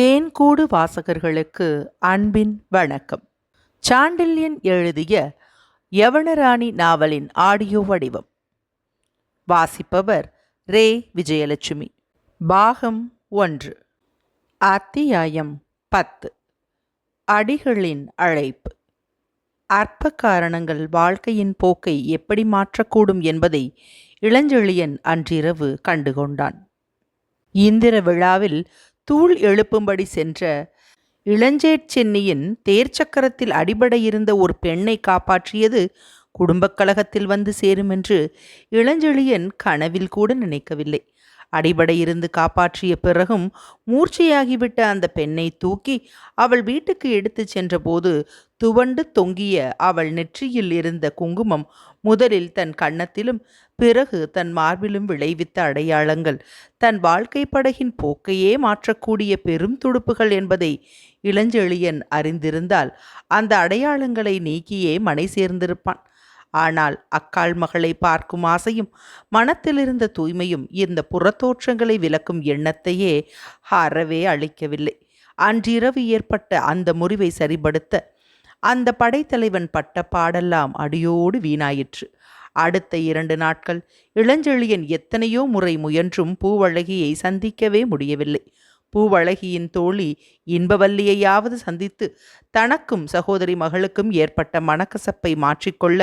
தேன்கூடு வாசகர்களுக்கு அன்பின் வணக்கம். சாண்டில்யன் எழுதிய யவனராணி நாவலின் ஆடியோ வடிவம். வாசிப்பவர் ரே. விஜயலட்சுமி. பாகம் ஒன்று. அத்தியாயம் பத்து. அடிகளின் அழைப்பு. அற்ப காரணங்கள் வாழ்க்கையின் போக்கை எப்படி மாற்றக்கூடும் என்பதை இளஞ்செழியன் அன்றிரவு கண்டுகொண்டான். இந்திர விழாவில் தூள் எழுப்பும்படி சென்ற இளஞ்சேட் சென்னியின் தேர்ச்சக்கரத்தில் அடிபட இருந்த ஒரு பெண்ணை காப்பாற்றியது குடும்பக் கழகத்தில் வந்து சேரும் என்று இளஞ்செழியன் கனவில் கூட நினைக்கவில்லை. அடிபடை இருந்து காப்பாற்றிய பிறகும் மூர்ச்சையாகிவிட்ட அந்த பெண்ணை தூக்கி அவள் வீட்டுக்கு எடுத்துச் சென்றபோது துவண்டு தொங்கிய அவள் நெற்றியில் இருந்த குங்குமம் முதலில் தன் கன்னத்திலும் பிறகு தன் மார்பிலும் விளைவித்த அடையாளங்கள். தன் வாழ்க்கை படகின் போக்கையே மாற்றக்கூடிய பெரும் துடுப்புகள் என்பதை இளஞ்செழியன் அறிந்திருந்தால் அந்த அடையாளங்களை நீக்கியே மனை சேர்ந்திருப்பான். ஆனால் அக்காள் மகளை பார்க்கும் ஆசையும் மனத்திலிருந்த தூய்மையும் இந்த புறத்தோற்றங்களை விளக்கும் எண்ணத்தையே அறவே அளிக்கவில்லை. அன்றிரவு ஏற்பட்ட அந்த முறிவை சரிபடுத்த அந்த படைத்தலைவன் பட்ட பாடெல்லாம் அடியோடு வீணாயிற்று. அடுத்த இரண்டு நாட்கள் இளஞ்செழியன் எத்தனையோ முறை முயன்றும் பூவழகியை சந்திக்கவே முடியவில்லை. பூவழகியின் தோழி இன்பவல்லியையாவது சந்தித்து தனக்கும் சகோதரி மகளுக்கும் ஏற்பட்ட மனக்கசப்பை மாற்றிக்கொள்ள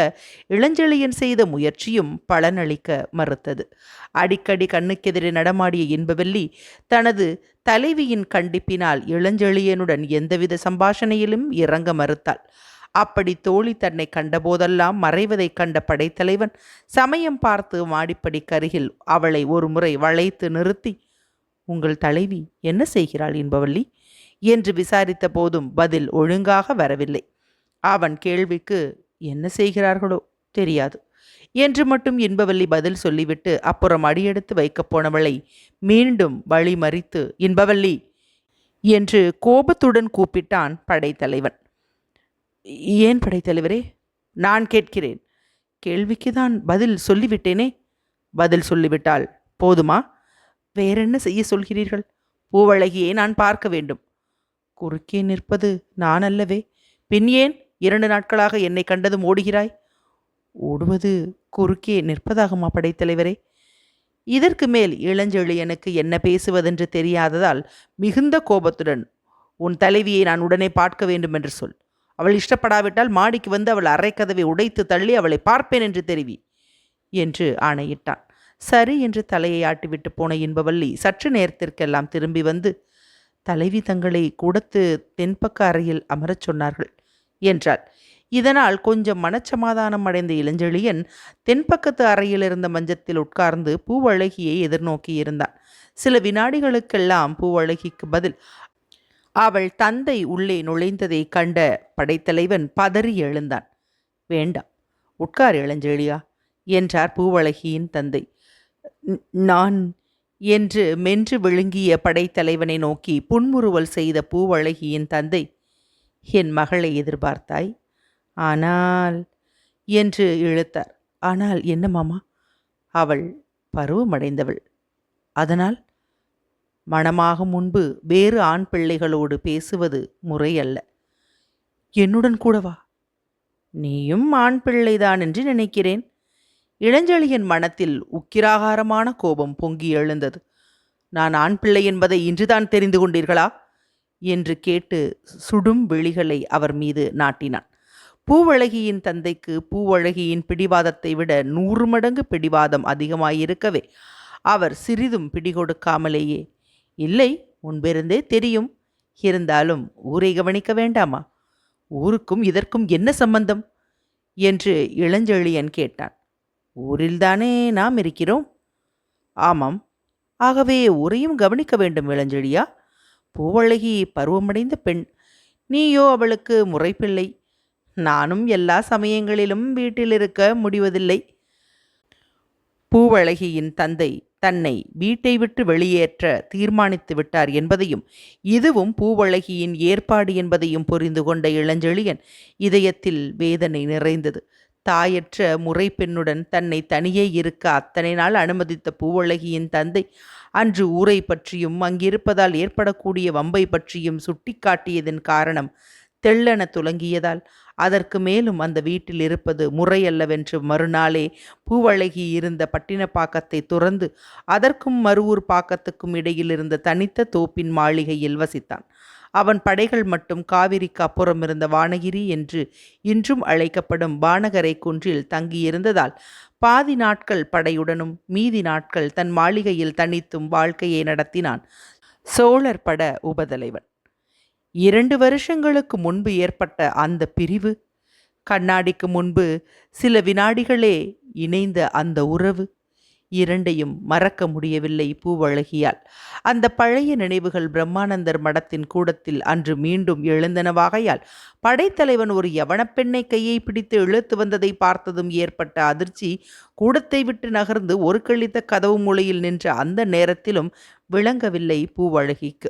இளஞ்செழியன் செய்த முயற்சியும் பலனளிக்க மறுத்தது. அடிக்கடி கண்ணுக்கெதிரே நடமாடிய இன்பவல்லி தனது தலைவியின் கண்டிப்பினால் இளஞ்செழியனுடன் எந்தவித சம்பாஷணையிலும் இறங்க மறுத்தாள். அப்படி தோழி தன்னை கண்டபோதெல்லாம் மறைவதைக் கண்ட படைத்தலைவன் சமயம் பார்த்து மாடிப்படிக்கருகில் அவளை ஒரு முறை வளைத்து நிறுத்தி உங்கள் தலைவி என்ன செய்கிறாள் என்பவள்ளி என்று விசாரித்த போதும் பதில் ஒழுங்காக வரவில்லை. அவன் கேள்விக்கு என்ன செய்கிறார்களோ? தெரியாது. என்று மட்டும் இன்பவல்லி பதில் சொல்லிவிட்டு அப்புறம் அடியெடுத்து வைக்கப் போனவளை மீண்டும் வழி மறித்து இன்பவல்லி என்று கோபத்துடன் கூப்பிட்டான் படைத்தலைவன். ஏன் படைத்தலைவரே? நான் கேட்கிறேன். கேள்விக்கு தான் பதில் சொல்லிவிட்டேனே? பதில் சொல்லிவிட்டால் போதுமா? வேறென்ன செய்ய சொல்கிறீர்கள்? பூவழகியை நான் பார்க்க வேண்டும். குறுக்கே நிற்பது நான் அல்லவே. பின் ஏன் இரண்டு நாட்களாக என்னை கண்டதும் ஓடுகிறாய்? ஓடுவது குறுக்கே நிற்பதாகுமா படைத்தலைவரே? இதற்கு மேல் இளஞ்செழியனுக்கு என்ன பேசுவதென்று தெரியாததால் மிகுந்த கோபத்துடன் உன் தலைவியை நான் உடனே பார்க்க வேண்டும் என்று சொல். அவள் இஷ்டப்படாவிட்டால் மாடிக்கு வந்து அவள் அரைக்கதவை உடைத்து தள்ளி அவளை பார்ப்பேன் என்று தெரிவி என்று ஆணையிட்டான். சரி என்று தலையை ஆட்டிவிட்டு போன இன்பவல்லி சற்று நேரத்திற்கெல்லாம் திரும்பி வந்து தலைவி தங்களை கூடத்து தென்பக்க அறையில் அமரச் சொன்னார்கள் என்றாள். இதனால் கொஞ்சம் மனச்சமாதானம் அடைந்த இளஞ்செழியன் தென்பக்கத்து அறையில் இருந்த மஞ்சத்தில் உட்கார்ந்து பூவழகியை எதிர்நோக்கி இருந்தான். சில வினாடிகளுக்கெல்லாம் பூவழகிக்கு பதில் அவள் தந்தை உள்ளே நுழைந்ததை கண்ட படைத்தலைவன் பதறி எழுந்தான். வேண்டாம் உட்கார் இளஞ்செழியா என்றார் பூவழகியின் தந்தை. நான் என்று மென்று விழுங்கிய படைத்தலைவனை நோக்கி புன்முறுவல் செய்த பூவழகியின் தந்தை என் மகளை எதிர்பார்த்தாய்? ஆனால் என்று இழுத்தார். ஆனால் என்ன மாமா? அவள் பருவமடைந்தவள். அதனால் மணமாகும் முன்பு வேறு ஆண் பிள்ளைகளோடு பேசுவது முறையல்ல. என்னுடன் கூடவா நீயும் ஆண் பிள்ளைதான் என்று நினைக்கிறேன். இளஞ்செழியன் மனத்தில் உக்கிராகாரமான கோபம் பொங்கி எழுந்தது. நான் ஆண் பிள்ளை என்பதை இன்றுதான் தெரிந்து கொண்டீர்களா? என்று கேட்டு சுடும் விழிகளை அவர் மீது நாட்டினான். பூவழகியின் தந்தைக்கு பூவழகியின் பிடிவாதத்தை விட நூறு மடங்கு பிடிவாதம் அதிகமாயிருக்கவே அவர் சிறிதும் பிடிகொடுக்காமலேயே இல்லை முன்பிருந்தே தெரியும். இருந்தாலும் ஊரை கவனிக்க வேண்டாமா? ஊருக்கும் இதற்கும் என்ன சம்பந்தம்? என்று இளஞ்செழியன் கேட்டான். ஊரில்தானே நாம் இருக்கிறோம்? ஆமாம். ஆகவே ஊரையும் கவனிக்க வேண்டும் இளஞ்செழியா பூவழகி பருவமடைந்த பெண். நீயோ அவளுக்கு முறைப்பிள்ளை நானும் எல்லா சமயங்களிலும் வீட்டில் இருக்க முடிவதில்லை. பூவழகியின் தந்தை தன்னை வீட்டை விட்டு வெளியேற்ற தீர்மானித்து விட்டார் என்பதையும் இதுவும் பூவழகியின் ஏற்பாடு என்பதையும் புரிந்து கொண்ட இளஞ்செழியன் இதயத்தில் வேதனை நிறைந்தது. தாயற்ற முறை பெண்ணுடன் தன்னை தனியே இருக்க அத்தனை நாள் அனுமதித்த பூவழகியின் தந்தை அன்று ஊரை பற்றியும் அங்கிருப்பதால் ஏற்படக்கூடிய வம்பை பற்றியும் சுட்டிக்காட்டியதன் காரணம் தெள்ளென துலங்கியதால் அதற்கு மேலும் அந்த வீட்டில் இருப்பது முறையல்லவென்று மறுநாளே பூவழகி இருந்த பட்டினப்பாக்கத்தை துறந்து அதற்கும் மறுவூர் பாக்கத்துக்கும் இடையில் இருந்த தனித்த தோப்பின் மாளிகையில் வசித்தான். அவன் படைகள் மட்டும் காவிரிக்கு அப்புறம் இருந்த வானகிரி என்று இன்றும் அழைக்கப்படும் வானகரை குன்றில் தங்கியிருந்ததால் பாதி நாட்கள் படையுடனும் மீதி நாட்கள் தன் மாளிகையில் தனித்தும் வாழ்க்கையை நடத்தினான் சோழர் பட உபதலைவன். இரண்டு வருஷங்களுக்கு முன்பு ஏற்பட்ட அந்த பிரிவு கண்ணாடிக்கு முன்பு சில வினாடிகளே இணைந்த அந்த உறவு இரண்டையும் மறக்க முடியவில்லை பூவழகியால் அந்த பழைய நினைவுகள் பிரம்மானந்தர் மடத்தின் கூடத்தில் அன்று மீண்டும் எழுந்தனவாகையால் படைத்தலைவன் ஒரு யவனப்பெண்ணை கையை பிடித்து இழுத்து வந்ததை பார்த்ததும் ஏற்பட்ட அதிர்ச்சி கூடத்தை விட்டு நகர்ந்து ஒரு கழித்த கதவு மூலையில் நின்ற அந்த நேரத்திலும் விளங்கவில்லை பூவழகிக்கு.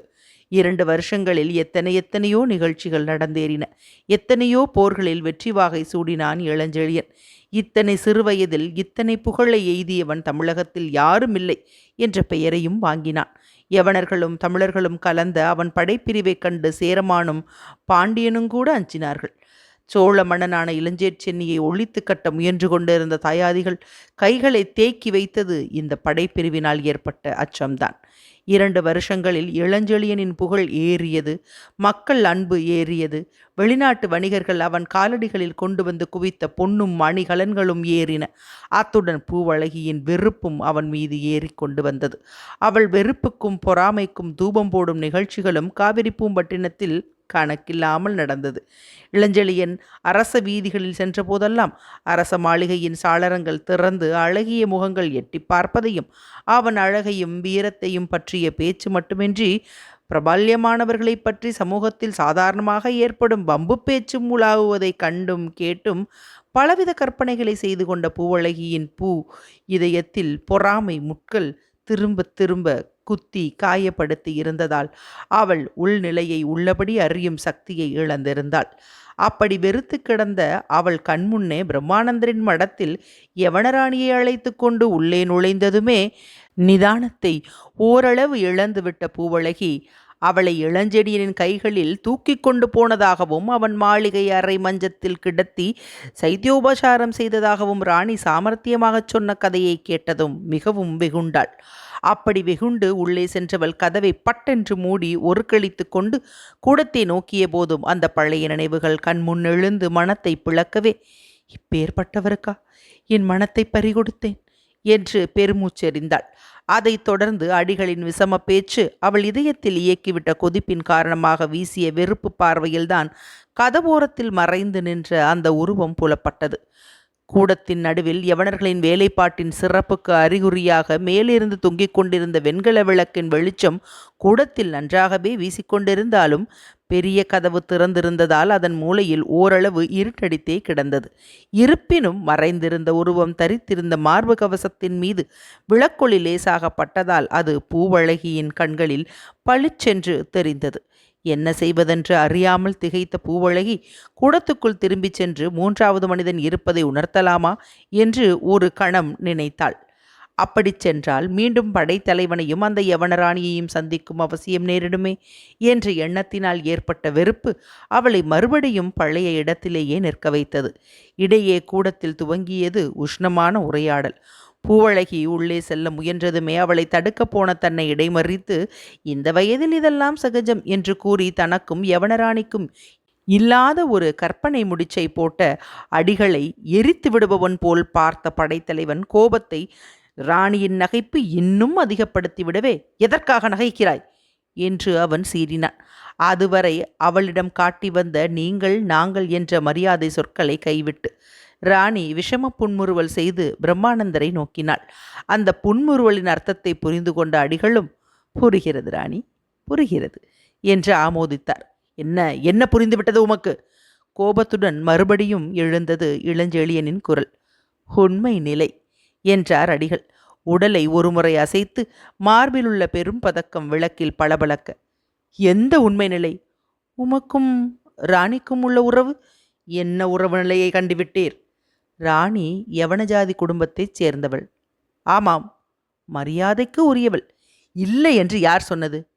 இரண்டு வருஷங்களில் எத்தனை எத்தனையோ நிகழ்ச்சிகள் நடந்தேறின. எத்தனையோ போர்களில் வெற்றி வாகை சூடினான் இளஞ்செழியன். இத்தனை சிறுவயதில் இத்தனை புகழை எய்தியவன் தமிழகத்தில் யாரும் இல்லை என்ற பெயரையும் வாங்கினான். யவனர்களும் தமிழர்களும் கலந்த அவன் படைப்பிரிவைக் கண்டு சேரமானும் பாண்டியனும் கூட அஞ்சினார்கள். சோழ மன்னனான இளஞ்சேர் சென்னியை ஒழித்து கட்ட முயன்று கொண்டிருந்த தயாதிகள் கைகளை தேக்கி வைத்தது இந்த படைப்பிரிவினால் ஏற்பட்ட அச்சம்தான். இரண்டு வருஷங்களில் இளஞ்செழியனின் புகழ் ஏறியது. மக்கள் அன்பு ஏறியது. வெளிநாட்டு வணிகர்கள் அவன் காலடிகளில் கொண்டு வந்து குவித்த பொன்னும் மணிகலன்களும் ஏறின. அத்துடன் பூவழகியின் வெறுப்பும் அவன் மீது ஏறி கொண்டு வந்தது. அவள் வெறுப்புக்கும் பொறாமைக்கும் தூபம் போடும் நிகழ்ச்சிகளும் காவிரி பூம்பட்டினத்தில் கணக்கில்லாமல் நடந்தது. இளஞ்செழியன் அரச வீதிகளில் சென்றபோதெல்லாம் அரச மாளிகையின் சாளரங்கள் திறந்து அழகிய முகங்கள் எட்டி பார்ப்பதையும் அவன் அழகையும் வீரத்தையும் பற்றி பற்றிய பேச்சு மட்டுமின்றி பிரபல்யமானவர்களை பற்றி சமூகத்தில் சாதாரணமாக ஏற்படும் பம்பு பேச்சு உலாவுவதை கண்டும் கேட்டும் பலவித கற்பனைகளை செய்து கொண்ட பூவழகியின் பூ இதயத்தில் பொறாமை முட்கள் திரும்ப திரும்ப குத்தி காயப்படுத்தி இருந்ததால் அவள் உள்நிலையை உள்ளபடி அறியும் சக்தியை இழந்திருந்தாள். அப்படி வெறுத்து கிடந்த அவள் கண்முன்னே பிரம்மானந்தரின் மடத்தில் யவனராணியை அழைத்து கொண்டு உள்ளே நுழைந்ததுமே நிதானத்தை ஓரளவு இழந்துவிட்ட பூவழகி அவளை இளஞ்செடியனின் கைகளில் தூக்கி கொண்டு போனதாகவும் அவன் மாளிகை அறை மஞ்சத்தில் கிடத்தி சைத்தியோபசாரம் செய்ததாகவும் ராணி சாமர்த்தியமாகச் சொன்ன கதையை கேட்டதும் மிகவும் வெகுண்டாள். அப்படி வெகுண்டு உள்ளே சென்றவள் கதவை பட்டென்று மூடி ஒரு கழித்து கொண்டு கூடத்தை நோக்கிய போதும் அந்த பழைய நினைவுகள் கண்முன் எழுந்து மனத்தை பிளக்கவே இப்பேற்பட்டவருக்கா? என் மனத்தை பறிகொடுத்தேன். என்று பெருமூச்செறிந்தாள் அதைத் தொடர்ந்து அடிகளின் விசம பேச்சு அவள் இதயத்தில் இயக்கிவிட்ட கொதிப்பின் காரணமாக வீசிய வெறுப்பு பார்வையில்தான் கதவோரத்தில் மறைந்து நின்ற அந்த உருவம் புலப்பட்டது. கூடத்தின் நடுவில் யவனர்களின் வேலைப்பாட்டின் சிறப்புக்கு அறிகுறியாக மேலிருந்து தொங்கிக் கொண்டிருந்த வெண்கல விளக்கின் வெளிச்சம் கூடத்தில் நன்றாகவே வீசிக்கொண்டிருந்தாலும் பெரிய கதவு திறந்திருந்ததால் அதன் மூலையில் ஓரளவு இருட்டடித்தே கிடந்தது. இருப்பினும் மறைந்திருந்த உருவம் தரித்திருந்த மார்பு கவசத்தின் மீது விளக்கொளி லேசாகப்பட்டதால் அது பூவழகியின் கண்களில் பளிச்சென்று தெரிந்தது. என்ன செய்வதென்று அறியாமல் திகைத்த பூவழகி கூடத்துக்குள் திரும்பிச் சென்று மூன்றாவது மனிதன் இருப்பதை உணர்த்தலாமா என்று ஒரு கணம் நினைத்தாள். அப்படிச் சென்றால் மீண்டும் படைத்தலைவனையும் அந்த யவனராணியையும் சந்திக்கும் அவசியம் நேரிடுமே என்ற எண்ணத்தினால் ஏற்பட்ட வெறுப்பு அவளை மறுபடியும் பழைய இடத்திலேயே நிற்க வைத்தது. இடையே கூடத்தில் துவங்கியது உஷ்ணமான உரையாடல். பூவழகி உள்ளே செல்ல முயன்றதுமே அவளை தடுக்கப் போன தன்னை இடைமறித்து இந்த வயதில் இதெல்லாம் சகஜம் என்று கூறி தனக்கும் யவனராணிக்கும் இல்லாத ஒரு கற்பனை முடிச்சை போட்ட அடிகளை எரித்து விடுபவன் போல் பார்த்த படைத்தலைவன் கோபத்தை ராணியின் நகைப்பு இன்னும் அதிகப்படுத்தி விடவே எதற்காக நகைக்கிறாய்? என்று அவன் சீறினான். அதுவரை அவளிடம் காட்டி வந்த நீங்கள் நாங்கள் என்ற மரியாதை சொற்களை கைவிட்டு ராணி விஷம புன்முறுவல் செய்து பிரம்மானந்தரை நோக்கினாள். அந்த புன்முறுவலின் அர்த்தத்தை புரிந்து கொண்ட அடிகளும் புரிகிறது ராணி புரிகிறது என்று ஆமோதித்தார். என்ன என்ன புரிந்துவிட்டது உமக்கு? கோபத்துடன் மறுபடியும் எழுந்தது இளஞ்செழியனின் குரல். உண்மை நிலை என்றார் அடிகள். உடலை ஒருமுறை அசைத்து மார்பிலுள்ள பெரும் பதக்கம் விளக்கில் பளபளக்க. எந்த உண்மை நிலை? உமக்கும் ராணிக்கும் உள்ள உறவு? என்ன உறவு நிலையை கண்டுவிட்டீர் ராணி யவனஜாதி குடும்பத்தைச் சேர்ந்தவள். ஆமாம் மரியாதைக்கு உரியவள். இல்லை என்று யார் சொன்னது?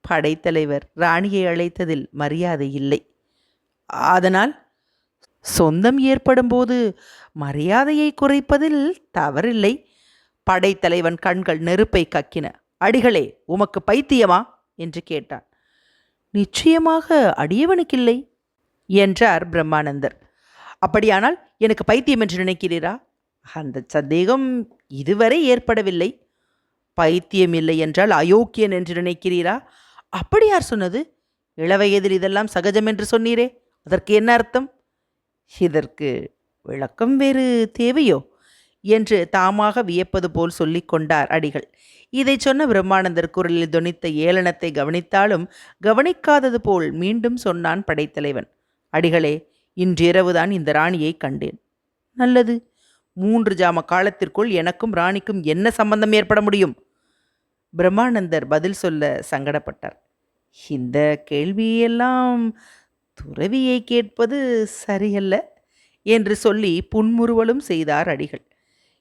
படைத்தலைவர் ராணியை அழைத்ததில் மரியாதை இல்லை. அதனால் சொந்தம் ஏற்படும்போது மரியாதையை குறைப்பதில் தவறில்லை. படைத்தலைவன் கண்கள் நெருப்பை கக்கின. அடிகளே உமக்கு பைத்தியமா? என்று கேட்டான். நிச்சயமாக அடியவனுக்கில்லை என்றார் பிரம்மானந்தர். அப்படியானால் எனக்கு பைத்தியம் என்று நினைக்கிறீரா? அந்த சந்தேகம் இதுவரை ஏற்படவில்லை. பைத்தியம் இல்லை என்றால் அயோக்கியன் என்று நினைக்கிறீரா? அப்படி யார் சொன்னது? இளவயதில் இதெல்லாம் சகஜம் என்று சொன்னீரே. அதற்கு என்ன அர்த்தம்? இதற்கு விளக்கம் வேறு தேவையோ? என்று தாமாக வியப்பது போல் சொல்லி கொண்டார் அடிகள். இதை சொன்ன பிரம்மானந்தர் குரலில் துணித்த ஏளனத்தை கவனித்தாலும் கவனிக்காதது போல் மீண்டும் சொன்னான் படைத்தலைவன். அடிகளே இன்றிரவுதான் இந்த ராணியை கண்டேன். நல்லது. மூன்று ஜாம காலத்திற்குள் எனக்கும் ராணிக்கும் என்ன சம்பந்தம் ஏற்பட முடியும்? பிரம்மானந்தர் பதில் சொல்ல சங்கடப்பட்டார். இந்த கேள்வியெல்லாம் துறவியை கேட்பது சரியல்ல என்று சொல்லி புன்முறுவலும் செய்தார் அடிகள்.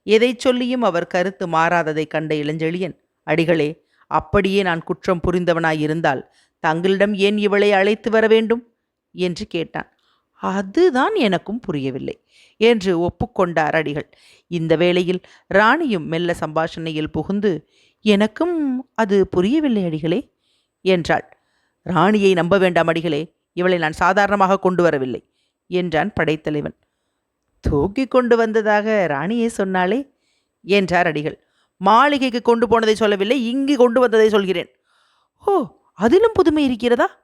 எதைச் சொல்லியும் அவர் கருத்து மாறாததைக் கண்ட இளஞ்செழியன் அடிகளே அப்படியே நான் குற்றம் புரிந்தவனாயிருந்தால் தங்களிடம் ஏன் இவளை அழைத்து வர வேண்டும்? என்று கேட்டான். அதுதான் எனக்கும் புரியவில்லை என்று ஒப்புக்கொண்டார் அடிகள். இந்த வேளையில் ராணியும் மெல்ல சம்பாஷணையில் புகுந்து எனக்கும் அது புரியவில்லை அடிகளே என்றாள். ராணியை நம்ப வேண்டாம் அடிகளே இவளை நான் சாதாரணமாக கொண்டு வரவில்லை என்றான் படைத்தலைவன். தூக்கி கொண்டு வந்ததாக ராணியே சொன்னாளே என்றார் அடிகள். மாளிகைக்கு கொண்டு போனதை சொல்லவில்லை இங்கு கொண்டு வந்ததை சொல்கிறேன். ஓ அதிலும் புதுமை இருக்கிறதா?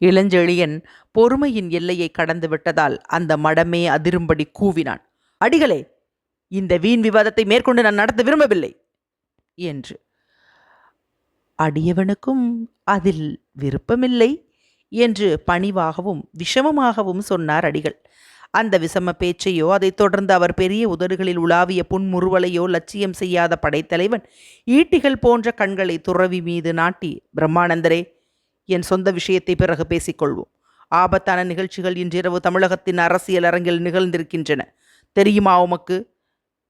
இளஞ்செழியன் பொறுமையின் எல்லையை கடந்து விட்டதால் அந்த மடமே அதிரும்படி கூவினான். அடிகளே இந்த வீண் விவாதத்தை மேற்கொண்டு நான் நடத்த விரும்பவில்லை என்று. அடியவனுக்கும் அதில் விருப்பமில்லை என்று பணிவாகவும் விஷமமாகவும் சொன்னார் அடிகள். அந்த விஷம பேச்சையோ அதைத் தொடர்ந்து அவர் பெரிய உதடுகளில் உலாவிய புன்முறுவலையோ லட்சியம் செய்யாத படைத்தலைவன் ஈட்டிகள் போன்ற கண்களை துறவி மீது நாட்டி பிரம்மானந்தரே என் சொந்த விஷயத்தை பிறகு பேசிக்கொள்வோம். ஆபத்தான நிகழ்ச்சிகள் இன்றிரவு தமிழகத்தின் அரசியல் அரங்கில் நிகழ்ந்திருக்கின்றன. தெரியுமா உமக்கு?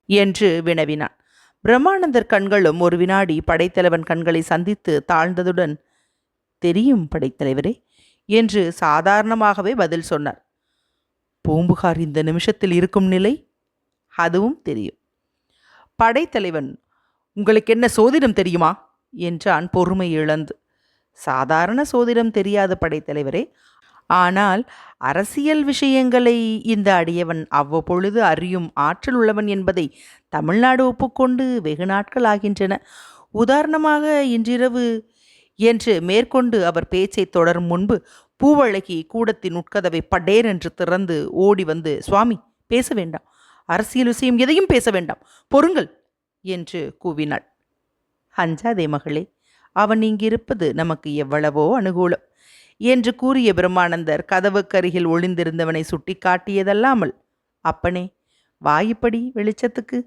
என்று வினவினான். பிரம்மானந்தர் கண்களும் ஒரு வினாடி படைத்தலைவன் கண்களை சந்தித்து தாழ்ந்ததுடன் தெரியும் படைத்தலைவரே என்று சாதாரணமாகவே பதில் சொன்னார். பூம்புகார் இந்த நிமிஷத்தில் இருக்கும் நிலை? அதுவும் தெரியும். படைத்தலைவன் உங்களுக்கு என்ன சோதிடம் தெரியுமா? என்றான் பொறுமை இழந்து. சாதாரண சோதிடம் தெரியாத படைத்தலைவரே. ஆனால் அரசியல் விஷயங்களை இந்த அடியவன் அவ்வப்பொழுது அறியும் ஆற்றல் உள்ளவன் என்பதை தமிழ்நாடு ஒப்புக்கொண்டு வெகு நாட்கள் ஆகின்றன. உதாரணமாக இன்றிரவு என்று மேற்கொண்டு அவர் பேச்சை தொடரும் முன்பு பூவழகி கூடத்தின் உட்கதவை படேர் என்று திறந்து ஓடி வந்து சுவாமி பேச வேண்டாம். அரசியல் விஷயம் எதையும் பேச வேண்டாம். பொறுங்கள் என்று கூவினாள். அஞ்சாதே மகளே. அவன் இங்கிருப்பது நமக்கு எவ்வளவோ அனுகூலம். என்று கூறிய பிரம்மானந்தர் கதவுக்கருகில் ஒளிந்திருந்தவனை சுட்டி காட்டியதல்லாமல் அப்பனே வாயுப்படி வெளிச்சத்துக்கு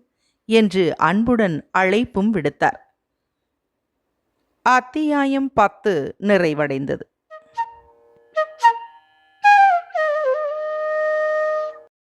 என்று அன்புடன் அழைப்பும் விடுத்தார். அத்தியாயம் பத்து நிறைவடைந்தது.